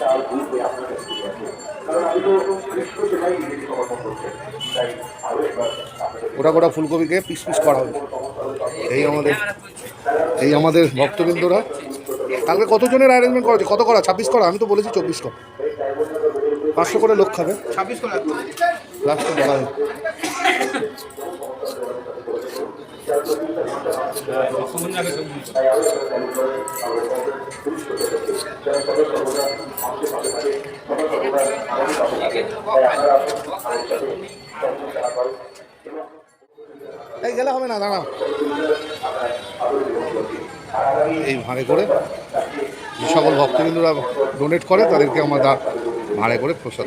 চাল ঘুরবে আপনার কাছে ফিরে আসে কারণ আমি তো গ্রীষ্ম জেলায় নিজেকে সমর্পণ করছেন তাই আরও একবার আপনাদের গোটা গোটা ফুলকপিকে পিস পিস করা হবে এই আমাদের এই আমাদের ভক্তবৃন্দরা। কালকে কতজনের অ্যারেঞ্জমেন্ট করা হয়েছে? কত করা? ছাব্বিশ করা? আমি তো বলেছি চব্বিশ করা। পাঁচশো করে লোক খাবে। ছাব্বিশ করে লাস্টে বলা এই গেলে হবে না দাঁড়া এই ভাড়ে করে যে সকল ভক্তবৃন্দরা ডোনেট করে, তাদেরকে আমরা ভাড়ে করে প্রসাদ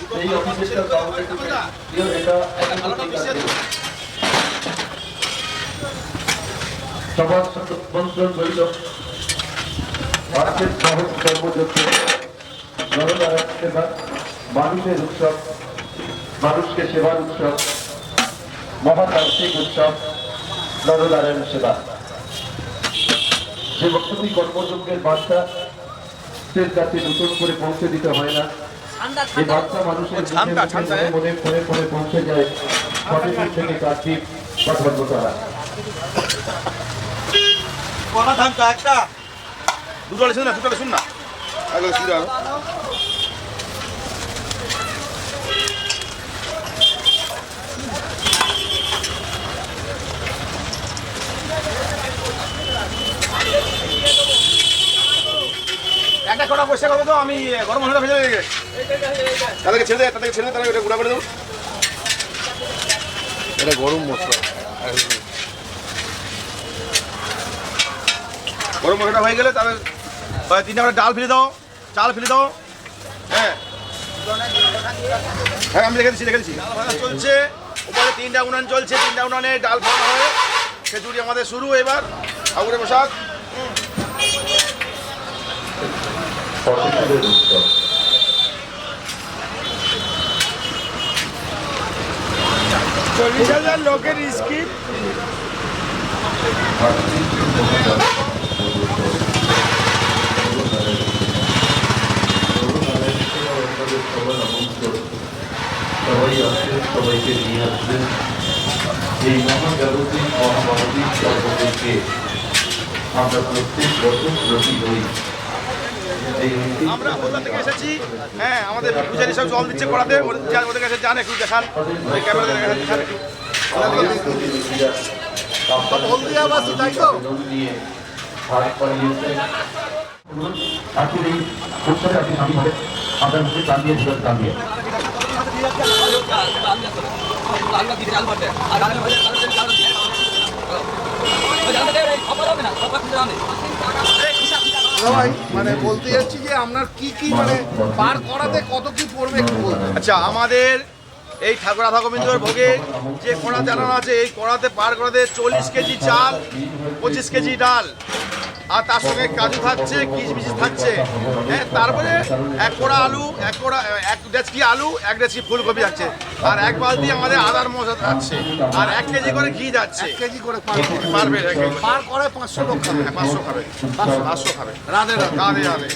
অফিসের এটা সবার ভারতের সহজ জনতার সেবা মানুষের উৎসব মানুষকে সেবার উৎসব মহাতান্ত্রিক উৎসব নরনারায়ণ সেবা। যে বক্তব্য কর্মযজ্ঞের বার্তা মানুষের কাছে নতুন করে পৌঁছে দিতে হয় না এই বার্তা মানুষের মনে পৌঁছে যায়। ফটেপুর থেকে কার্তিক কটা ধান একটা? দুটো শুন না দুটো শুন না। আগে একটা কটা বসে করব তো আমি গরম মশলা ভেজে তাদেরকে ছেড়ে দেয় তাদেরকে ছেড়ে দেয় তাদেরকে গুঁড়া করে দেবো। এটা গরম মশলা। গরম মশলাটা হয়ে গেলে তাহলে আহ, তিনটা করে ডাল ফেলে দাও চাল ফেলে দাও। হ্যাঁ। হ্যাঁ আমি রেখে দিচ্ছি রেখে দিচ্ছি চলছে ওপরে তিনটা উনান চলছে তিনটা উনানে ডাল ভাজা হবে। খিচুড়ি আমাদের শুরু এবার। ঠাকুরের প্রসাদ ফটেপুরের উৎসব চল্লিশ হাজার লোকের স্কিম সবাই আসবেন সবাইকে নিয়ে আসবেন এই মহাজাগতিক মহামানবিক সর্বদেরকে আমরা প্রত্যেক বছর প্রতি হই এই ঐতিহ্য আমরা কলকাতা থেকে এসেছি। হ্যাঁ আমাদের পূজারি সব জল দিচ্ছে করাতে ওদের কাছে যান, একটু দেখান। হলদিয়াবাসী তাই তো আপনার মুখে টান দিয়ে ভাই মানে বলতে যে আপনার কি কি মানে পার করাতে কত কি পড়বে আচ্ছা আমাদের এই ঠাকুর রাধা ভোগে যে কড়া চালানো আছে, এই কড়াতে পার করাতে চল্লিশ কেজি চাল, পঁচিশ কেজি ডাল। আর তার সঙ্গে কাজু থাকছে কিশমিশ থাকছে। হ্যাঁ তারপরে এক কোড়া আলু এক কোড়া এক ডেচকি আলু এক ডেচকি ফুলকপি আছে। আর এক বালতি আমাদের আদার মশলা যাচ্ছে আর এক কেজি করে ঘি যাচ্ছে। এক কেজি করে পার করে। পারবে। পার করে পাঁচশো লোক খাবে। হ্যাঁ, পাঁচশো খাবে। পাঁচশো। খাবে। রাধে রাধে রাধে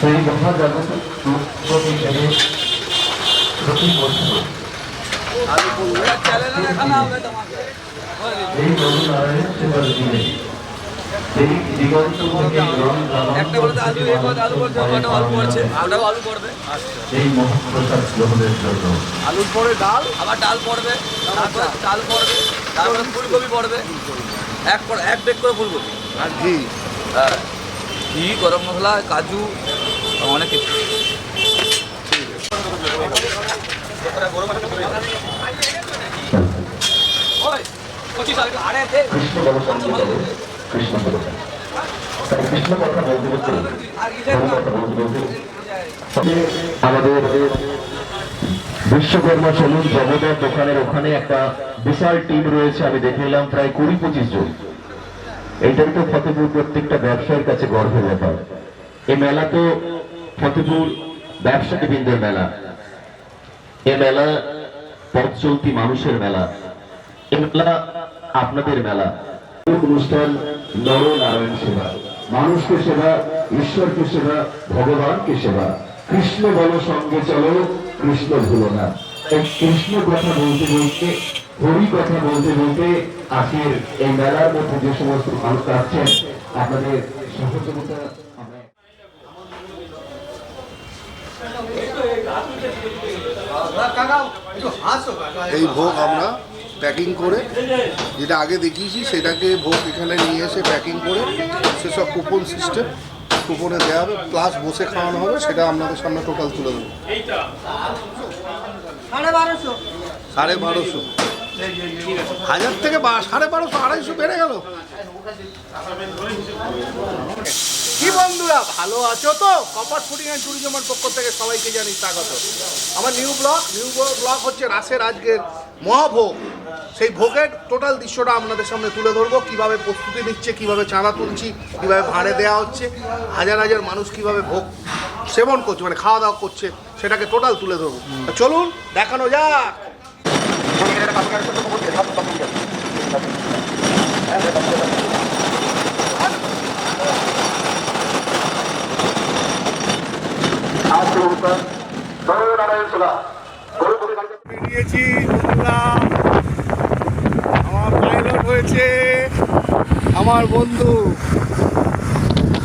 সেই উৎসব হিসেবে প্রতি বছর রং একটা আলু আলু আলু পড়ছে আলু পড়বে। আলুর পরে ডাল আবার ডাল পড়বে তারপরে ডাল পড়বে তারপরে ফুলকপি পড়বে এক এক ডেক করে ফুলকপি আর ঘি ঘি গরম মশলা কাজু অনেক কিছু পঁচিশ আর আরে দে কৃষ্ণ বল কৃষ্ণ কৃষ্ণ কথা বলতে বলতে আমাদের বিশ্বকর্মা সেলুন জগতের দোকানের ওখানে একটা বিশাল টিম রয়েছে আমি দেখে এলাম প্রায় কুড়ি পঁচিশ জন। এইটাই তো ফতেপুর প্রত্যেকটা ব্যবসায়ীর কাছে গর্বের ব্যাপার। এই মেলা তো ফতেপুর ব্যবসায়ী বৃন্দের মেলা। এ মেলা পথ চলতি মানুষের মেলা। এ মেলা আপনাদের মেলা। অনুষ্ঠান নর নারায়ণ সেবা। মানুষকে সেবা, ঈশ্বরকে সেবা, ভগবানকে সেবা। কৃষ্ণ বল সঙ্গে চলো, কৃষ্ণ ভুলো না। এই কৃষ্ণ কথা বলতে বলতে, হরি কথা বলতে বলতে আজকের এই মেলার মধ্যে যে সমস্ত মানুষ আছেন আপনাদের সহযোগিতা এই ভোগ আমরা প্যাকিং করে যেটা আগে দেখিয়েছি সেটাকে ভোগ এখানে নিয়ে এসে প্যাকিং করে সেসব কুপন সিস্টেম কুপনে দেওয়া হবে প্লাস বসে খাওয়ানো হবে সেটা আপনাদের সামনে টোটাল তুলে দেবো। সাড়ে বারোশো। হাজার থেকে সাড়ে বারোশো আড়াইশো বেড়ে গেল। কি বন্ধুরা ভালো আছো তো? কপার ফুডিং অ্যান্ড ট্যুরিজমের পক্ষ থেকে সবাইকে জানি স্বাগত। আমার নিউ ব্লগ নিউ ব্লগ হচ্ছে রাসের আজকের মহাভোগ। সেই ভোগের টোটাল দৃশ্যটা আপনাদের সামনে তুলে ধরবো। কীভাবে প্রস্তুতি নিচ্ছে কীভাবে চাঁদা তুলছি কীভাবে ভাড়ে দেওয়া হচ্ছে হাজার হাজার মানুষ কীভাবে ভোগ সেবন করছে মানে খাওয়া দাওয়া করছে সেটাকে টোটাল তুলে ধরবো। চলুন দেখানো যাক। বেরিয়েছি হয়েছে। আমার বন্ধু।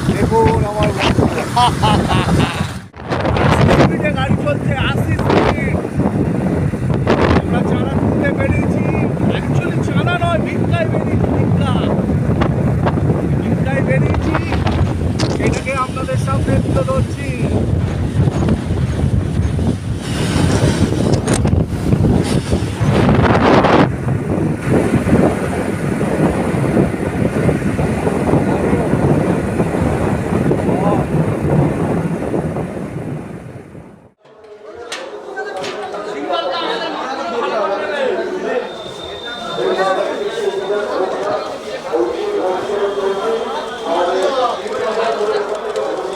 দেখুন আমার বন্ধু স্পিডে গাড়ি চলছে আশি স্পিড আমরা চাঁদা তুলতে বেরিয়েছি অ্যাকচুয়ালি চাঁদা নয় ভিক্ষায় বেরিয়েছি ভিক্ষা ভিক্ষায় বেরিয়েছি এটাকে আপনাদের সামনে তুলে ধরছি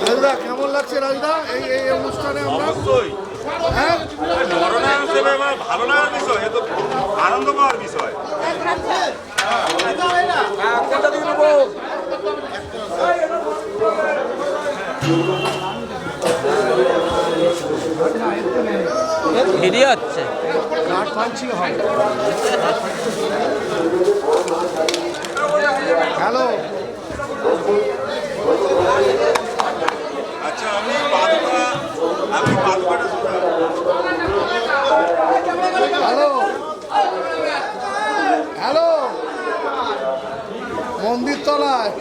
রাজদা কেমন লাগছে রাজদা এই এই অনুষ্ঠানে আমরা অবশ্যই হ্যাঁ নরনারায়ণ সেবা আমার ভালো লাগার বিষয় এ তো আনন্দ পাওয়ার বিষয় ভিডিও হচ্ছে। হয় হ্যালো। আচ্ছা আমি আমি হ্যালো। হ্যালো। মন্দির তলায়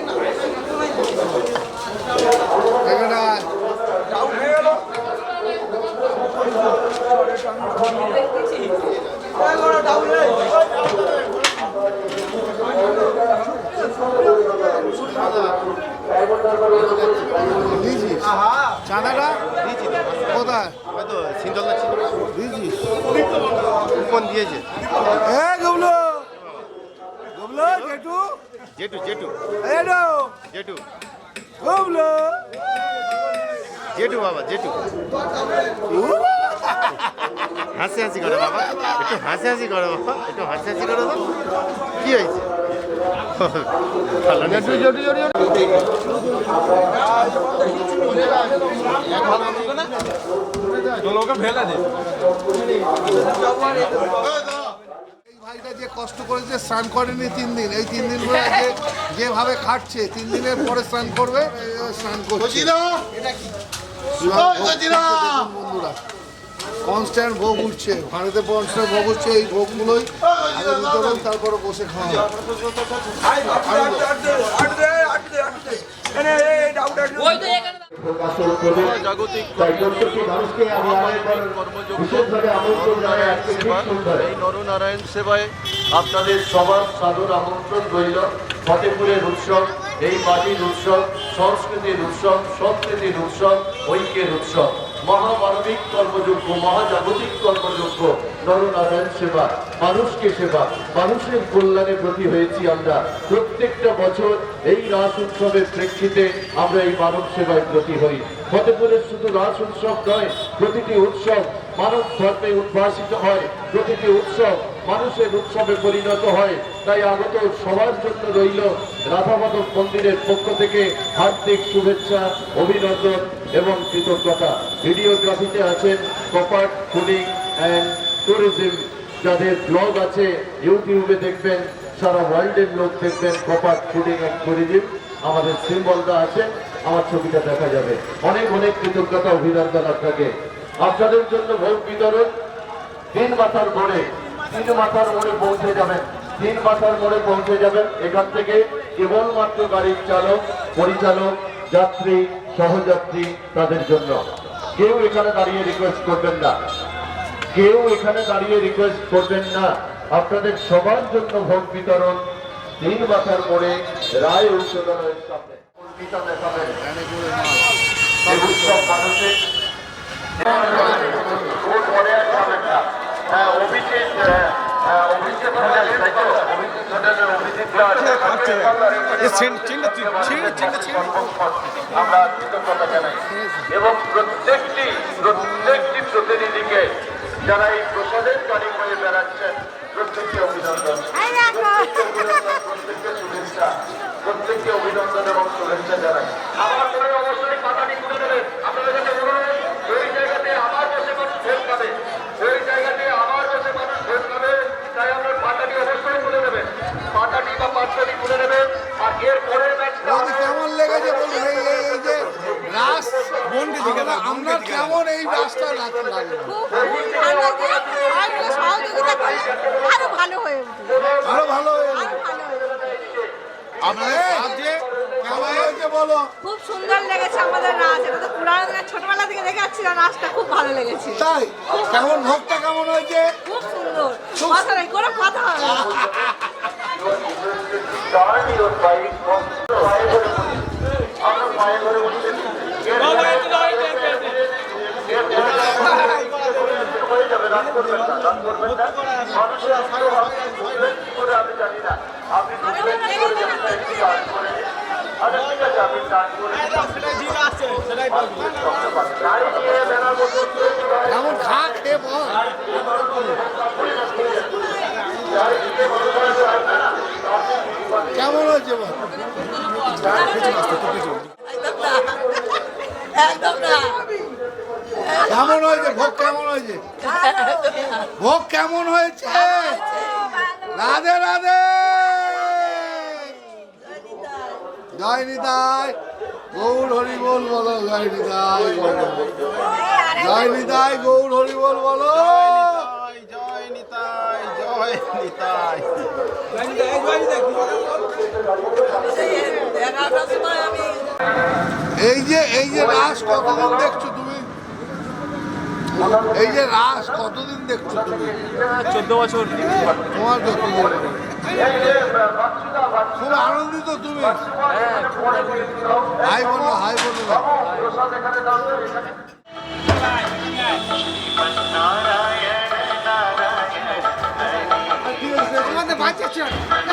চাঁদাটা কোথায় কুপন দিয়েছে। এ গুবলু জেটু জেটু এডো জেটু গুবলু। জেটু বাবা জেটু হাসি হাসি করো বাবা। একটু হাসি হাসি করো বাবা। একটু হাসি হাসি করো তো কি হয়েছে? জেটু জেটু এই ভাইটা যে কষ্ট করেছে স্নান করেনি তিন দিন এই তিন দিন ধরে যে যেভাবে খাটছে তিন দিনের পরে স্নান করবে স্নান করছে বন্ধুরা কনস্ট্যান্ট ভোগ উঠছে ভারতে কনস্ট্যান্ট ভোগ উঠছে এই ভোগগুলোই বিতরণ তারপরে বসে খাওয়া। ওই তো জাগতিক তাই প্রত্যেকটি মানুষকে আমি আরেকবার বিশেষভাবে আমন্ত্রণ জানাই আজকে ঠিক সন্ধ্যায়। এই নরনারায়ণ সেবায় আপনাদের সবার সাদর আমন্ত্রণ রইল। ফতেপুরের উৎসব এই মাটির উৎসব সংস্কৃতির উৎসব সংস্কৃতির উৎসব ঐক্যের উৎসব। মহামানবিক কর্মযোগ্য, মহাজাগতিক কর্মযোগ্য নরনারায়ণ সেবা, মানুষকে সেবা, মানুষের কল্যাণে প্রতি হয়েছি আমরা। প্রত্যেকটা বছর এই রাস উৎসবের প্রেক্ষিতে আমরা এই মানব সেবায় ব্রতী হই। ফতেপুরের শুধু রাস উৎসব নয়, প্রতিটি উৎসব মানব ধর্মে উদ্ভাসিত হয়। প্রতিটি উৎসব মানুষের উৎসবে পরিণত হয়। তাই আগত সবার জন্য রইল রাধামাধব মন্দিরের পক্ষ থেকে হার্দিক শুভেচ্ছা, অভিনন্দন এবং কৃতজ্ঞতা। ভিডিওগ্রাফিতে আছেন কপাট ফুডিং অ্যান্ড ট্যুরিজম যাদের ব্লগ আছে ইউটিউবে দেখবেন, সারা ওয়ার্ল্ডের লোক দেখবেন, কপাট ফুডিং অ্যান্ড ট্যুরিজম আমাদের সিম্বলটা আছে, আমার ছবিটা দেখা যাবে। অনেক অনেক কৃতজ্ঞতা, অভিনন্দন আপনাকে। আপনাদের জন্য ভোট বিতরণ তিন মাথার মোড়ে তিন মাথার মোড়ে পৌঁছে যাবেন। তিন মাথার মোড়ে পৌঁছে যাবেন। এখান থেকে কেবলমাত্র গাড়ির চালক, পরিচালক, যাত্রী, সহযাত্রী তাদের জন্য। কেউ এখানে দাঁড়িয়ে রিকোয়েস্ট করবেন না। কেউ এখানে দাঁড়িয়ে রিকোয়েস্ট করবেন না। আপনাদের সবার জন্য ভোট বিতরণ তিন মাথার মোড়ে রায় ঔষধালয়ের সামনে। মানুষের। হ্যাঁ, অভিজিৎ হ্যাঁ, হ্যাঁ, অভিজিৎ হোটেলের অভিজিৎ আমরা কৃতজ্ঞতা জানাই। এবং প্রত্যেকটি প্রত্যেকটি প্রতিনিধিকে যারা এই প্রসাদের গাড়ি হয়ে বেড়াচ্ছেন প্রত্যেককে অভিনন্দন। প্রত্যেককে অভিনন্দন প্রত্যেককে শুভেচ্ছা প্রত্যেককে অভিনন্দন এবং শুভেচ্ছা জানাই। আমার অবশ্যই পাতাটি তুলে দেবেন আপনাদের কাছে অনুরোধ ওই জায়গাতে আমার বসে মানুষ ভোট পাবে ওই জায়গাতে আমার বসে মানুষ ভোট পাবে তাই আপনার পাতাটি অবশ্যই তুলে দেবেন পাতাটি বা পাত্রটি তুলে দেবেন আর এর পরের ম্যাচটা বৌদি লেগেছে বলুন এই এই- এই যে রাস আমরা কেমন এই রাসটা রাখতে লাগে আরও ভালো হয়ে উঠবে আরও ভালো হয়ে উঠবে। বলো? খুব সুন্দর লেগেছে আমাদের নাচ এটা তো পুরানো দিনের ছোটবেলা থেকে দেখে আসছিলাম নাচটা খুব ভালো লেগেছে। তাই? কেমন ভোগটা কেমন হয়েছে? খুব সুন্দর। কথা নেই কোনো কথা হবে। না। Start your bike from পায়ে ধরে বসে। আমরা পায়ে ধরে বসে এর যাবে রাগ করবেন না রাগ করবেন না মানুষের আত্মীয় আপনি বুঝবেন কি করে আমি জানি না আপনি বুঝবেন কি করে যে আমি একটু গান করে ঠিক আছে আপনি গান করে গাড়ি নিয়ে বেড়ার মতো কেমন খা খেয়ে কেমন হয়েছে বল একদম না। কেমন হয়েছে? ভোগ কেমন হয়েছে? ভোগ কেমন হয়েছে? রাধে রাধে। জয় নিতাই। গৌর হরি বল বলো জয় নিতাই। বলো জয় নিতাই গৌর হরি বল বলো। জয় নিতাই। নিতাই এগারোটার এই যে এই যে রাস কতদিন দেখছ তুমি? এই যে রাস কতদিন দেখছ তুমি? চোদ্দ বছর। তোমার কতদিন খুব আনন্দিত তুমি? হাই বলো হাই বলো। আচ্ছা আচ্ছা